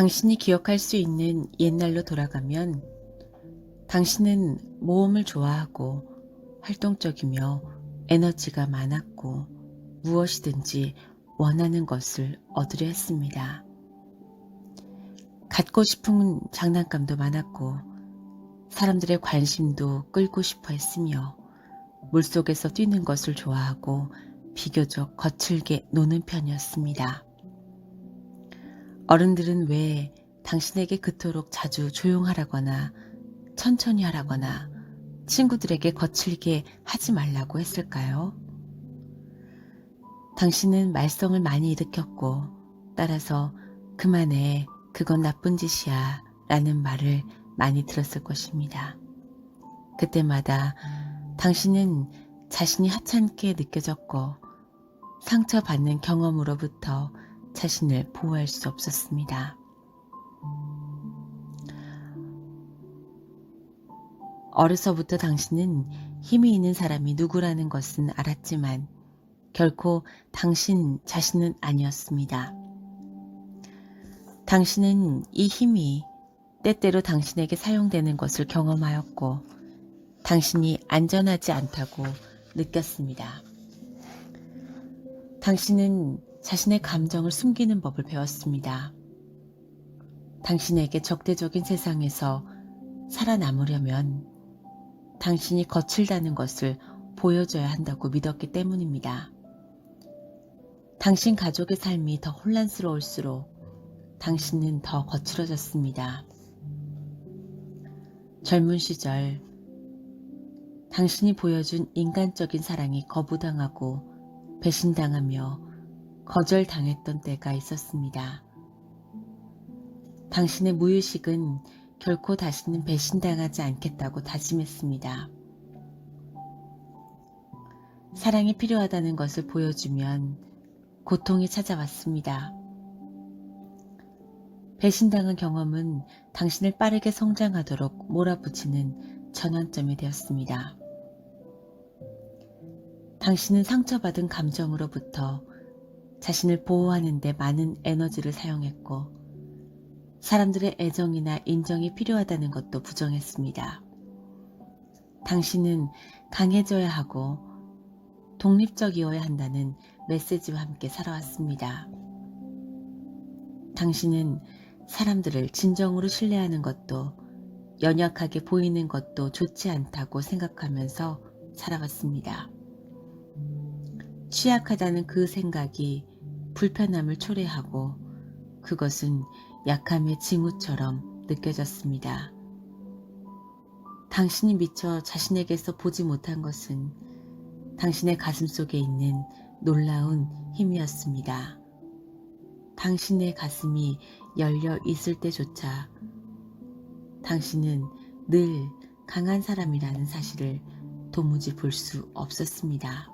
당신이 기억할 수 있는 옛날로 돌아가면 당신은 모험을 좋아하고 활동적이며 에너지가 많았고 무엇이든지 원하는 것을 얻으려 했습니다. 갖고 싶은 장난감도 많았고 사람들의 관심도 끌고 싶어 했으며 물속에서 뛰는 것을 좋아하고 비교적 거칠게 노는 편이었습니다. 어른들은 왜 당신에게 그토록 자주 조용하라거나 천천히 하라거나 친구들에게 거칠게 하지 말라고 했을까요? 당신은 말썽을 많이 일으켰고 따라서 그만해 그건 나쁜 짓이야 라는 말을 많이 들었을 것입니다. 그때마다 당신은 자신이 하찮게 느껴졌고 상처받는 경험으로부터 자신을 보호할 수 없었습니다. 어려서부터 당신은 힘이 있는 사람이 누구라는 것은 알았지만 결코 당신 자신은 아니었습니다. 당신은 이 힘이 때때로 당신에게 사용되는 것을 경험하였고 당신이 안전하지 않다고 느꼈습니다. 당신은 자신의 감정을 숨기는 법을 배웠습니다. 당신에게 적대적인 세상에서 살아남으려면 당신이 거칠다는 것을 보여줘야 한다고 믿었기 때문입니다. 당신 가족의 삶이 더 혼란스러울수록 당신은 더 거칠어졌습니다. 젊은 시절 당신이 보여준 인간적인 사랑이 거부당하고 배신당하며 거절당했던 때가 있었습니다. 당신의 무의식은 결코 다시는 배신당하지 않겠다고 다짐했습니다. 사랑이 필요하다는 것을 보여주면 고통이 찾아왔습니다. 배신당한 경험은 당신을 빠르게 성장하도록 몰아붙이는 전환점이 되었습니다. 당신은 상처받은 감정으로부터 자신을 보호하는 데 많은 에너지를 사용했고 사람들의 애정이나 인정이 필요하다는 것도 부정했습니다. 당신은 강해져야 하고 독립적이어야 한다는 메시지와 함께 살아왔습니다. 당신은 사람들을 진정으로 신뢰하는 것도 연약하게 보이는 것도 좋지 않다고 생각하면서 살아왔습니다. 취약하다는 그 생각이 불편함을 초래하고 그것은 약함의 징후처럼 느껴졌습니다. 당신이 미처 자신에게서 보지 못한 것은 당신의 가슴 속에 있는 놀라운 힘이었습니다. 당신의 가슴이 열려 있을 때조차 당신은 늘 강한 사람이라는 사실을 도무지 볼 수 없었습니다.